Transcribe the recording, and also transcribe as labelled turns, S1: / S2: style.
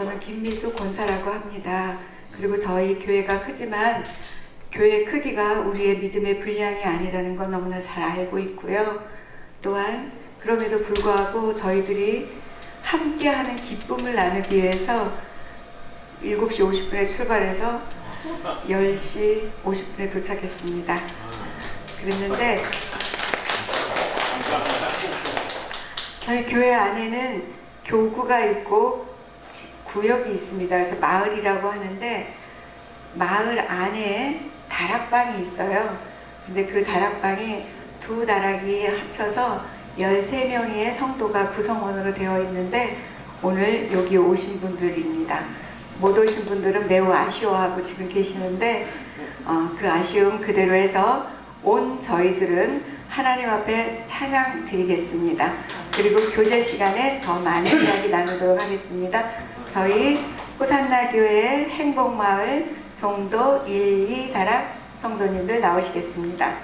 S1: 저는 김미수 권사라고 합니다. 그리고 저희 교회가 크지만 교회 크기가 우리의 믿음의 분량이 아니라는 건 너무나 잘 알고 있고요. 또한 그럼에도 불구하고 저희들이 함께하는 기쁨을 나누기 위해서 7시 50분에 출발해서 10시 50분에 도착했습니다. 그랬는데 저희 교회 안에는 교구가 있고 지- 구역이 있습니다. 그래서 마을이라고 하는데 마을 안에 다락방이 있어요. 근데 그 다락방이 두 다락이 합쳐서 13명의 성도가 구성원으로 되어 있는데 오늘 여기 오신 분들입니다. 못 오신 분들은 매우 아쉬워하고 지금 계시는데 어, 그 아쉬움 그대로 해서 온 저희들은 하나님 앞에 찬양 드리겠습니다. 그리고 교제 시간에 더 많은 이야기 나누도록 하겠습니다. 저희 호산나 교회 행복마을 송도 1, 2 다락 성도님들 나오시겠습니다.